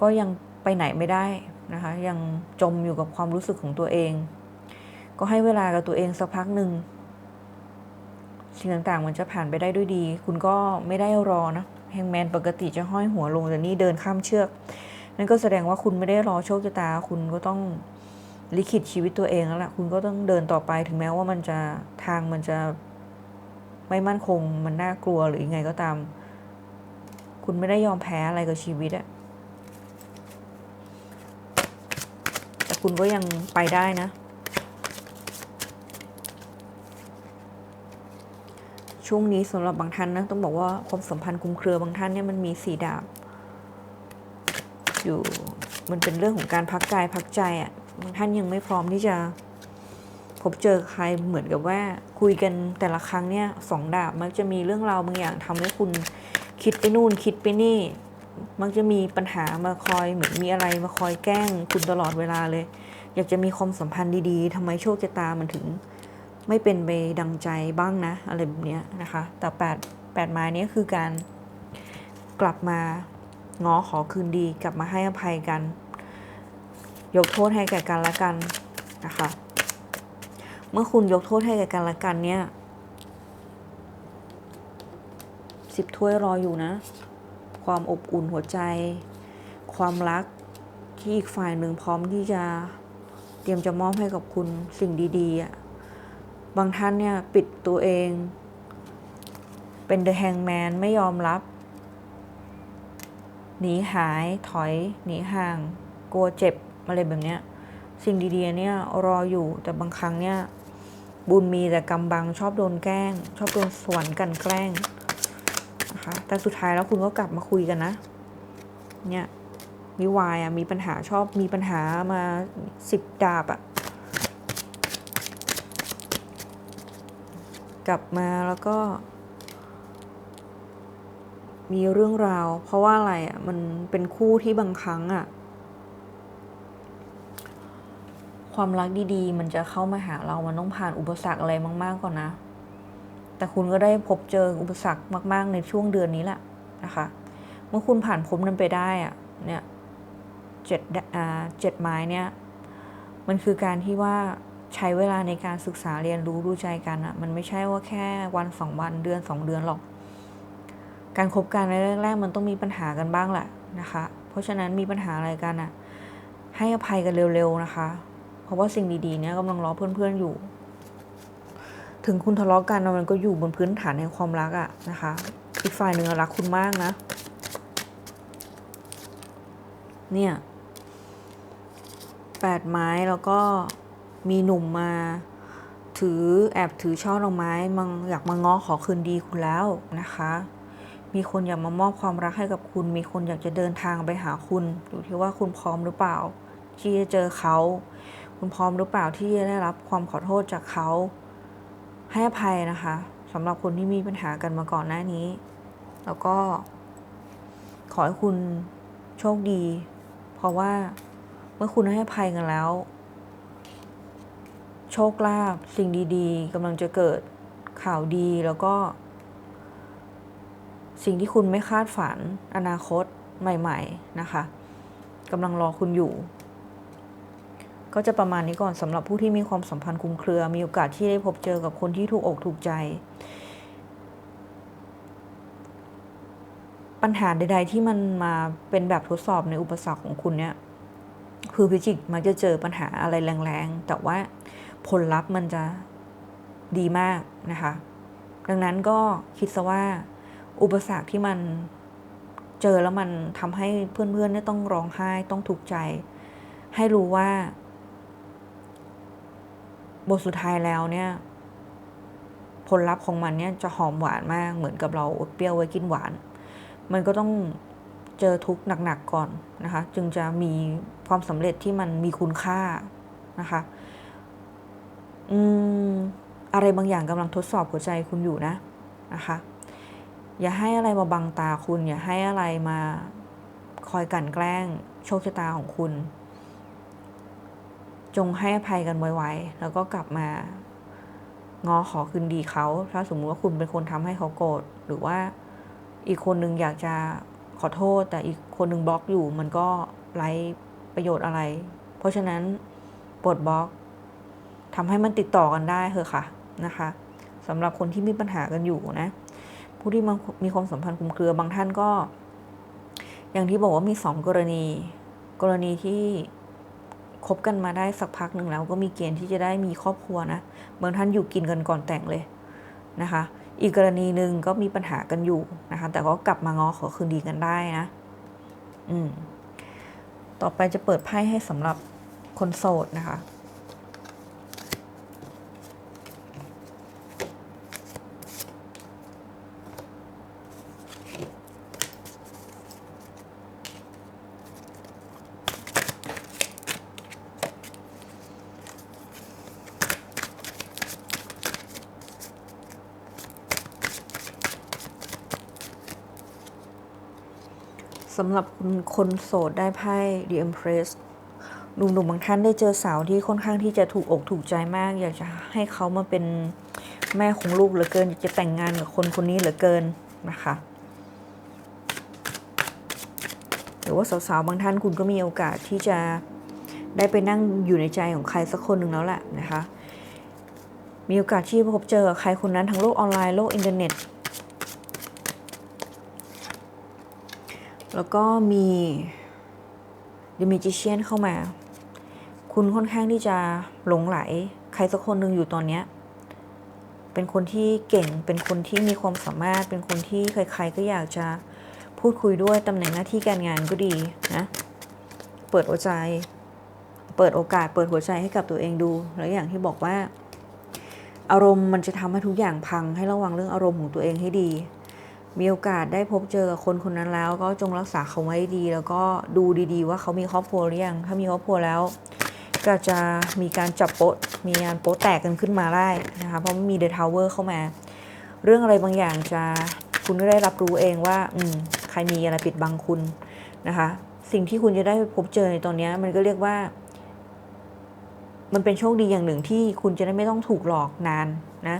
ก็ยังไปไหนไม่ได้นะคะยังจมอยู่กับความรู้สึกของตัวเอง ก็ให้เวลากับตัวเองสักพักหนึ่งสิ่งต่างๆ มันจะผ่านไปได้ด้วยดี คุณก็ไม่ได้รอนะแฮงแมนปกติจะห้อยหัวลงแต่นี่เดินข้ามเชือก นั่นก็แสดงว่าคุณไม่ได้รอโชคชะตา คุณก็ต้องลิขิตชีวิตตัวเองแล้วล่ะ คุณก็ต้องเดินต่อไปถึงแม้ว่ามันจะทางมันจะไม่มั่นคง มันน่ากลัวหรือยังไงก็ตาม คุณไม่ได้ยอมแพ้อะไรกับชีวิตอะแต่ คุณก็ยังไปได้นะ ช่วงนี้สำหรับบางท่านนะ ต้องบอกว่าความสัมพันธ์คุ้มเครือบางท่านเนี่ยมันมีสีดาบ อยู่มันเป็นเรื่องของการพักกายพักใจอะ่ะบางท่านยังไม่พร้อมที่จะพบเจอใครเหมือนกับว่าคุยกันแต่ละครั้งเนี่ยสองดาบมักจะมีเรื่องราวบางอย่างทำให้คุณคิดไปนู่นคิดไปนี่ มักจะมีปัญหามาคอยเหมือนมีอะไรมาคอยแกล้งคุณตลอดเวลาเลย อยากจะมีความสัมพันธ์ดีๆทำไมโชคชะตามันถึง ไม่เป็นไปดังใจบ้างนะ อะไรแบบนี้นะคะ แต่แปดแปดไม้นี้คือการกลับมาง้อขอคืนดี กลับมาให้อภัยกัน ยกโทษให้แก่กันและกันนะคะ เมื่อคุณยกโทษให้แก่กันและกันเนี่ยสิบถ้วยรออยู่นะ ความอบอุ่นหัวใจ ความรักที่อีกฝ่ายหนึ่งพร้อมที่จะเตรียมจะมอบให้กับคุณสิ่งดีๆอะบางท่านเนี่ยปิดตัวเอง เป็นเดอะแฮงแมนไม่ยอมรับ หนีหายถอย หนีห่าง กลัวเจ็บอะไรแบบเนี้ยสิ่งดีๆเนี่ยรออยู่แต่บางครั้งเนี่ยบุญมีแต่กำบังชอบโดนแกล้ง ชอบโดนสวนกันแกล้ง นะคะ แต่สุดท้ายแล้วคุณก็กลับมาคุยกันนะ เนี่ยมีวายอะมีปัญหาชอบมีปัญหามาสิบดาบอะ กลับมาแล้วก็ มีเรื่องราว เพราะว่าอะไรอะ มันเป็นคู่ที่บางครั้งอะ ความรักดีๆ มันจะเข้ามาหาเรา มันต้องผ่านอุปสรรคอะไรมาก ๆ ก่อนนะ แต่คุณก็ได้พบเจออุปสรรคมาก ๆ ในช่วงเดือนนี้แหละนะคะ เมื่อคุณผ่านพ้นนั้นไปได้อะเนี่ยเจ็ดอ่าเจ็ดไม้เนี่ยมันคือการที่ว่าใช้เวลาในการศึกษาเรียนรู้รู้ใจกันอะมันไม่ใช่ว่าแค่วันสองวันเดือนสองเดือนหรอก การคบกันในแรกๆมันต้องมีปัญหากันบ้างแหละนะคะ เพราะฉะนั้นมีปัญหาอะไรกันอะให้อภัยกันเร็วๆนะคะ เพราะว่าสิ่งดีๆเนี่ยกำลังรอเพื่อนๆอยู่ ถึงคุณทะเลาะกันมันก็อยู่บนพื้นฐานแห่งความรักอะนะคะอีกฝ่ายหนึ่งรักคุณมากนะ เนี่ยแปดไม้แล้วก็มีหนุ่มมาถือแอบถือช่อดอกไม้มังอยากมาง้อขอคืนดีคุณแล้วนะคะ มีคนอยากมามอบความรักให้กับคุณ มีคนอยากจะเดินทางไปหาคุณอยู่ที่ว่าคุณพร้อมหรือเปล่า ที่จะเจอเขา คุณพร้อมหรือเปล่าที่จะได้รับความขอโทษจากเขา ให้อภัยนะคะสำหรับคนที่มีปัญหากันมาก่อนหน้านี้ แล้วก็ ขอให้คุณโชคดี เพราะว่าเมื่อคุณให้อภัยกันแล้ว โชคลาภสิ่งดีๆกำลังจะเกิดข่าวดีแล้วก็ สิ่งที่คุณไม่คาดฝันอนาคตใหม่ ๆ นะคะกำลังรอคุณอยู่ ก็จะประมาณนี้ก่อนสำหรับผู้ที่มีความสัมพันธ์คุ้มเครือ มีโอกาสที่ได้พบเจอกับคนที่ถูกอกถูกใจ ปัญหาใด ๆ ที่มันมาเป็นแบบทดสอบในอุปสรรคของคุณเนี่ยคือพิจิกมักจะเจอปัญหาอะไรแรงๆ แต่ว่าผลลัพธ์มันจะดีมากนะคะ ดังนั้นก็คิดซะว่าอุปสรรคที่มันเจอแล้วมันทำให้เพื่อนๆเนี่ยต้องร้องไห้ต้องทุกข์ใจ ให้รู้ว่า บทสุดท้ายแล้วเนี่ย ผลลัพธ์ของมันเนี่ยจะหอมหวานมาก เหมือนกับเราอดเปรี้ยวไว้กินหวาน มันก็ต้องเจอทุกข์หนักๆก่อนนะคะ จึงจะมีความสำเร็จที่มันมีคุณค่านะคะอืมอะไรบางอย่างกำลังทดสอบหัวใจคุณอยู่นะนะคะ อย่าให้อะไรมาบังตาคุณ อย่าให้อะไรมาคอยกั่นแกล้งโชคชะตาของคุณ จงให้อภัยกันไวๆแล้วก็กลับมางอขอคืนดีเขา ถ้าสมมุติว่าคุณเป็นคนทำให้เขาโกรธหรือว่าอีกคนนึงอยากจะขอโทษ แต่อีกคนหนึ่งบล็อกอยู่มันก็ไร้ประโยชน์อะไร เพราะฉะนั้นปลดบล็อกทำให้มันติดต่อกันได้เถอะค่ะนะคะสำหรับคนที่มีปัญหากันอยู่นะ ผู้ที่มีความสัมพันธ์คลุมเครือบางท่านก็ อย่างที่บอกว่ามีสองกรณี กรณีที่ คบกันมาได้สักพักหนึ่งแล้วก็มีเกณฑ์ที่จะได้มีครอบครัวนะบางท่านอยู่กินกันก่อนแต่งเลยนะคะ อีกกรณีหนึ่งก็มีปัญหากันอยู่นะคะ แต่ก็กลับมาง้อขอคืนดีกันได้นะ อืม ต่อไปจะเปิดไพ่ให้สำหรับคนโสดนะคะ สำหรับคุณคนโสดได้ไพ่ The Empress หนุ่มๆบางท่านได้เจอสาวที่ค่อนข้างที่จะถูกอกถูกใจมาก อยากจะให้เขามาเป็นแม่ของลูกเหลือเกินอยากจะแต่งงานกับคนคนนี้เหลือเกินนะคะหรือว่าสาวๆบางท่านคุณก็มีโอกาสที่จะได้ไปนั่งอยู่ในใจของใครสักคนหนึ่งแล้วแหละนะคะ มีโอกาสที่พบเจอใครคนนั้นทั้งโลกออนไลน์โลกอินเทอร์เน็ต แล้วก็มี The Magician เข้ามา คุณค่อนข้างที่จะหลงไหล ใครสักคนหนึ่งอยู่ตอนนี้เป็นคนที่เก่ง เป็นคนที่มีความสามารถ เป็นคนที่ใครๆก็อยากจะพูดคุยด้วยตำแหน่งหน้าที่การงานก็ดีนะ เปิดหัวใจ เปิดโอกาส เปิดหัวใจให้กับตัวเองดู แล้วอย่างที่บอกว่า อารมณ์มันจะทำให้ทุกอย่างพัง ให้ระวังเรื่องอารมณ์ของตัวเองให้ดี มีโอกาสได้พบเจอคนคนนั้นแล้วก็จงรักษาเขาไว้ดี แล้วก็ดูดีๆ ว่าเขามีครอบครัวหรือยัง ถ้ามีครอบครัวแล้ว ก็จะมีการจับโป๊ะมีงานโป๊ะแตกกันขึ้นมาได้นะคะเพราะมีเดอะทาวเวอร์เข้ามา เรื่องอะไรบางอย่างจะคุณก็ได้รับรู้เองว่าอืมใครมีอะไรปิดบังคุณนะคะ สิ่งที่คุณจะได้พบเจอในตอนนี้มันก็เรียกว่า มันเป็นโชคดีอย่างหนึ่งที่คุณจะได้ไม่ต้องถูกหลอกนานนะ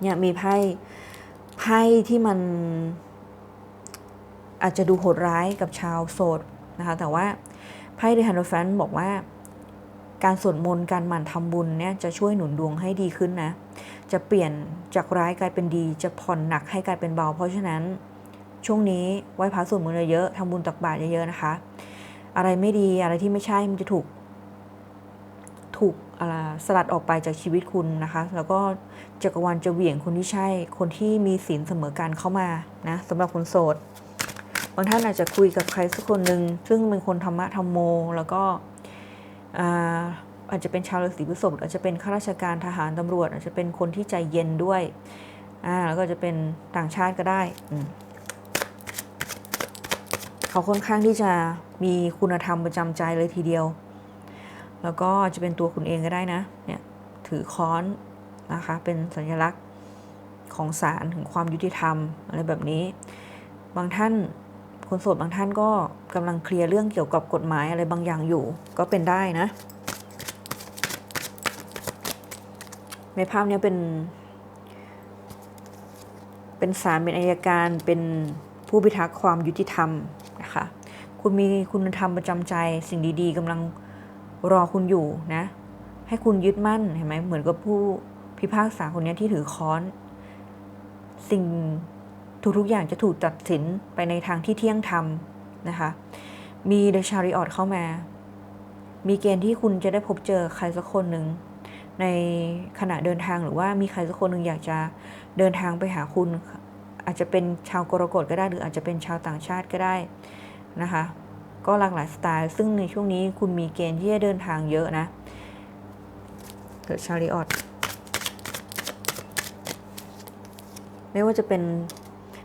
เนี่ยมีไพ่ ไพ่ที่มันอาจจะดูโหดร้ายกับชาวโสดนะคะ แต่ว่าไพ่เดฮันโดแฟนบอกว่า การสวดมนต์การหมั่นทำบุญเนี่ยจะช่วยหนุนดวงให้ดีขึ้นนะ จะเปลี่ยนจากร้ายกลายเป็นดี จะผ่อนหนักให้กลายเป็นเบา เพราะฉะนั้นช่วงนี้ไหว้พระสวดมนต์เยอะๆทำบุญตักบาตรเยอะๆนะคะ อะไรไม่ดีอะไรที่ไม่ใช่มันจะถูกถูก สลัดออกไปจากชีวิตคุณนะคะ แล้วก็จักรวาลจะเหวี่ยงคนที่ใช่ คนที่มีศีลเสมอกันเข้ามานะสำหรับคนโสดบางท่านอาจจะคุยกับใครสักคนหนึ่งซึ่งเป็นคนธรรมะธรรมโม แล้วก็อาจจะเป็นชาวราศีพฤษภอาจจะเป็นข้าราชการทหารตำรวจ อาจจะเป็นคนที่ใจเย็นด้วยอ่าแล้วก็จะเป็นต่างชาติก็ได้เขาค่อนข้างที่จะมีคุณธรรมประจำใจเลยทีเดียว แล้วก็จะเป็นตัวคุณเองก็ได้นะ เนี่ยถือค้อนนะคะ เป็นสัญลักษณ์ของศาลถึงความยุติธรรมอะไรแบบนี้ บางท่านคนโสดบางท่านก็กำลังเคลียร์เรื่องเกี่ยวกับกฎหมายอะไรบางอย่างอยู่ ก็เป็นได้นะ ในภาพนี้เป็น เป็นศาลเป็นอายการเป็นผู้พิทักษ์ความยุติธรรมนะคะ คุณมีคุณธรรมประจำใจสิ่งดี ๆกำลัง รอคุณอยู่นะ ให้คุณยึดมั่นเห็นไหมเหมือนกับผู้พิพากษาคนนี้ที่ถือค้อน สิ่งทุกๆอย่างจะถูกตัดสินไปในทางที่เที่ยงธรรมนะคะ มีเดชาริออตเข้ามา มีเกณฑ์ที่คุณจะได้พบเจอใครสักคนหนึ่งในขณะเดินทางหรือว่ามีใครสักคนหนึ่งอยากจะเดินทางไปหาคุณ อาจจะเป็นชาวกรกฎก็ได้ หรืออาจจะเป็นชาวต่างชาติก็ได้นะคะ ก็หลากหลายสไตล์ ซึ่งในช่วงนี้คุณมีเกณฑ์ที่จะเดินทางเยอะนะเกิดชาริออตไม่ว่าจะเป็น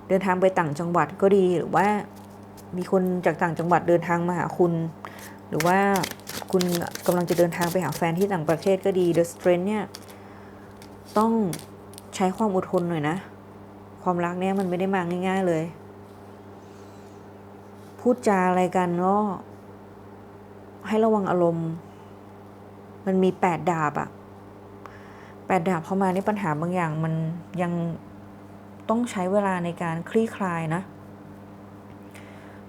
เดินทางไปต่างจังหวัดก็ดีหรือว่ามีคนจากต่างจังหวัดเดินทางมาหาคุณ หรือว่าคุณกำลังจะเดินทางไปหาแฟนที่ต่างประเทศก็ดี The Strength เนี่ย ต้องใช้ความอดทนหน่อยนะ ความรักเนี่ยมันไม่ได้มาง่าย ๆ เลย พูดจาอะไรกันก็ให้ระวังอารมณ์ มันมีแปดดาบอะแปดดาบเข้ามานี่ปัญหาบางอย่างมันยังต้องใช้เวลาในการคลี่คลายนะ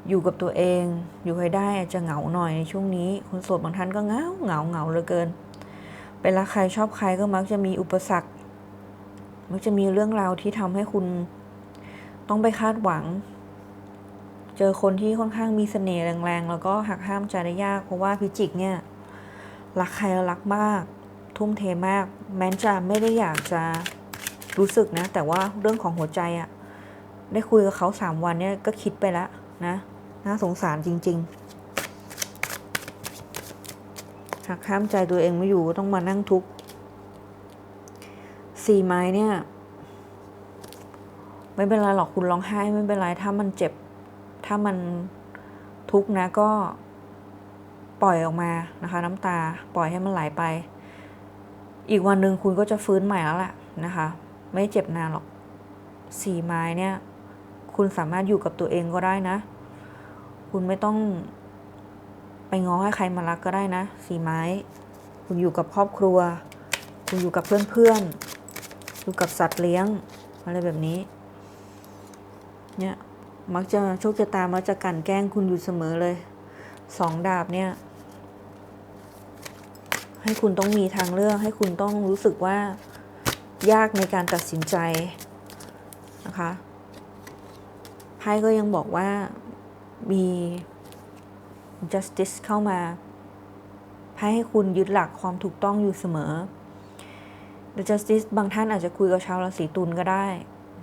อยู่กับตัวเอง อยู่ให้ได้อาจจะเหงาหน่อยในช่วงนี้คนโสดบางท่านก็เหงาเหงาเหงาเหลือเกินไปรักใครชอบใครก็มักจะมีอุปสรรค มักจะมีเรื่องราวที่ทำให้คุณต้องไปคาดหวัง เจอคนที่ค่อนข้างมีเสน่ห์แรงๆ แล้วก็หักห้ามใจได้ยาก เพราะว่าพิจิกเนี่ยรักใครแล้วรักมาก ทุ่มเทมาก แม้จะไม่ได้อยากจะรู้สึกนะ แต่ว่าเรื่องของหัวใจอะได้คุยกับเขาสามวันเนี่ยก็คิดไปแล้วนะน่าสงสารจริง ๆ หักห้ามใจตัวเองไม่อยู่ก็ต้องมานั่งทุกข์สี่ไม้เนี่ย ไม่เป็นไรหรอกคุณร้องไห้ไม่เป็นไรถ้ามันเจ็บ ถ้ามันทุกข์นะก็ปล่อยออกมานะคะ น้ำตาปล่อยให้มันไหลไป อีกวันหนึ่งคุณก็จะฟื้นใหม่แล้วแหละนะคะ ไม่เจ็บนานหรอกสี่ไม้เนี่ย คุณสามารถอยู่กับตัวเองก็ได้นะ คุณไม่ต้องไปง้อให้ใครมารักก็ได้นะสี่ไม้ คุณอยู่กับครอบครัว คุณอยู่กับเพื่อนๆอยู่กับสัตว์เลี้ยงอะไรแบบนี้ เนี่ย มักจะโชคชะตามักจะกันแกล้งคุณอยู่เสมอเลยสองดาบเนี่ย ให้คุณต้องมีทางเลือก ให้คุณต้องรู้สึกว่ายากในการตัดสินใจนะคะไพ่ก็ยังบอกว่ามี justice เข้ามาไพ่ให้คุณยึดหลักความถูกต้องอยู่เสมอ The justice บางท่านอาจจะคุยกับชาวราศีตุลก็ได้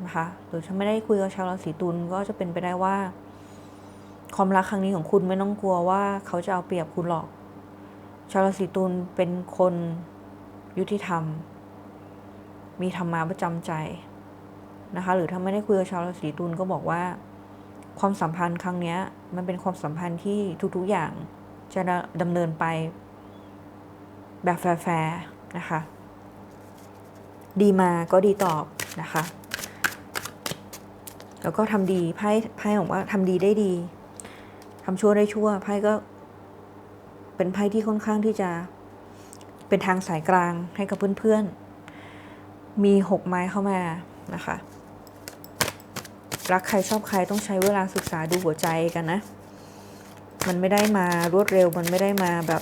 นะคะหรือถ้าไม่ได้คุยกับชาวราศีตุลก็จะเป็นไปได้ว่า ความรักครั้งนี้ของคุณไม่ต้องกลัวว่าเขาจะเอาเปรียบคุณหรอก ชาวราศีตุลเป็นคนยุติธรรม มีธรรมะประจำใจนะคะ หรือถ้าไม่ได้คุยกับชาวราศีตุลก็บอกว่า ความสัมพันธ์ครั้งนี้มันเป็นความสัมพันธ์ที่ทุกๆอย่างจะดำเนินไปแบบแฟร์ๆนะคะ ดีมาก็ดีตอบนะคะ แล้วก็ทำดีไพ่ไพ่บอกว่าทำดีได้ดีทำชั่วได้ชั่วไพ่ก็ เป็นไพ่ที่ค่อนข้างที่จะ เป็นทางสายกลางให้กับเพื่อนๆ มีหกไม้เข้ามานะคะ รักใครชอบใครต้องใช้เวลาศึกษาดูหัวใจกันนะ มันไม่ได้มารวดเร็ว มันไม่ได้มาแบบ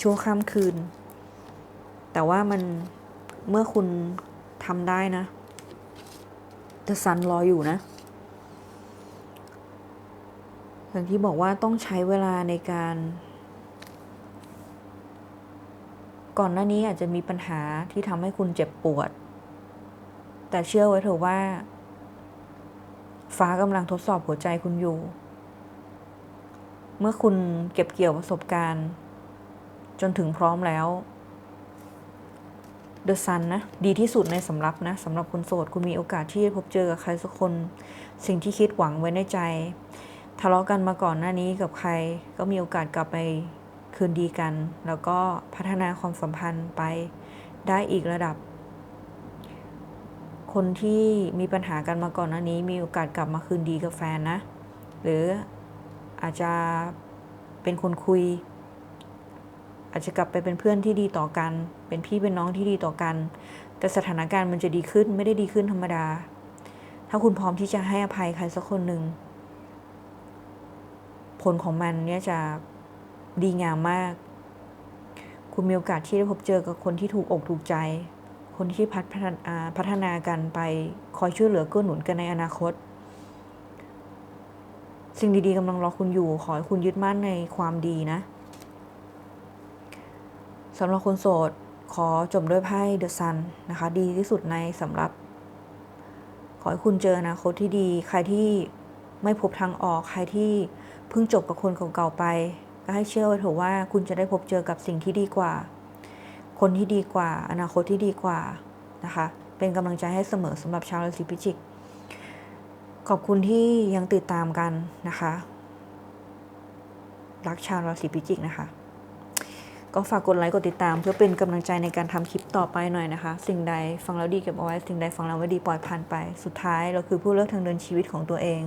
ชั่วข้ามคืน แต่ว่ามันเมื่อคุณทำได้นะจะซันรออยู่นะ อย่างที่บอกว่าต้องใช้เวลาในการ ก่อนหน้านี้อาจจะมีปัญหาที่ทำให้คุณเจ็บปวด แต่เชื่อไว้เถอะว่า ฟ้ากำลังทดสอบหัวใจคุณอยู่ เมื่อคุณเก็บเกี่ยวประสบการณ์ จนถึงพร้อมแล้วเดอะซันนะ ดีที่สุดในสำรับนะสำหรับคนโสด คุณมีโอกาสที่จะพบเจอกับใครสักคน สิ่งที่คิดหวังไว้ในใจ ทะเลาะกันมาก่อนหน้านี้กับใคร ก็มีโอกาสกลับไปคืนดีกัน แล้วก็พัฒนาความสัมพันธ์ไปได้อีกระดับ คนที่มีปัญหากันมาก่อนหน้านี้ มีโอกาสกลับมาคืนดีกับแฟนนะ หรืออาจจะเป็นคนคุย อาจจะกลับไปเป็นเพื่อนที่ดีต่อกัน เป็นพี่เป็นน้องที่ดีต่อกัน แต่สถานการณ์มันจะดีขึ้นไม่ได้ดีขึ้นธรรมดา ถ้าคุณพร้อมที่จะให้อภัยใครสักคนหนึ่ง ผลของมันเนี่ยจะดีงามมาก คุณมีโอกาสที่ได้พบเจอกับคนที่ถูกอกถูกใจ คนที่พัฒนาพัฒนากันไปคอยช่วยเหลือเกื้อหนุนกันในอนาคต สิ่งดีๆกำลังรอคุณอยู่ ขอให้คุณยึดมั่นในความดีนะสำหรับคนโสดขอจบด้วยไพ่เดอะซันนะคะ ดีที่สุดในสำหรับ ขอให้คุณเจออนาคตที่ดี ใครที่ไม่พบทางออก ใครที่ เพิ่งจบกับคนเก่าๆไป ก็ให้เชื่อไว้เถอะว่าคุณจะได้พบเจอกับสิ่งที่ดีกว่า คนที่ดีกว่า อนาคตที่ดีกว่านะคะ เป็นกำลังใจให้เสมอสำหรับชาวราศีพิจิก ขอบคุณที่ยังติดตามกันนะคะ รักชาวราศีพิจิกนะคะก็ฝากกดไลค์กดติดตาม เพื่อเป็นกำลังใจในการทำคลิปต่อไปหน่อยนะคะ สิ่งใดฟังแล้วดีเก็บเอาไว้ สิ่งใดฟังแล้วไม่ดีปล่อยผ่านไป สุดท้ายเราคือผู้เลือกทางเดินชีวิตของตัวเอง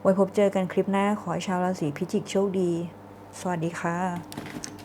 ไว้พบเจอกันคลิปหน้าขอให้ชาวราศีพิจิกโชคดี สวัสดีค่ะ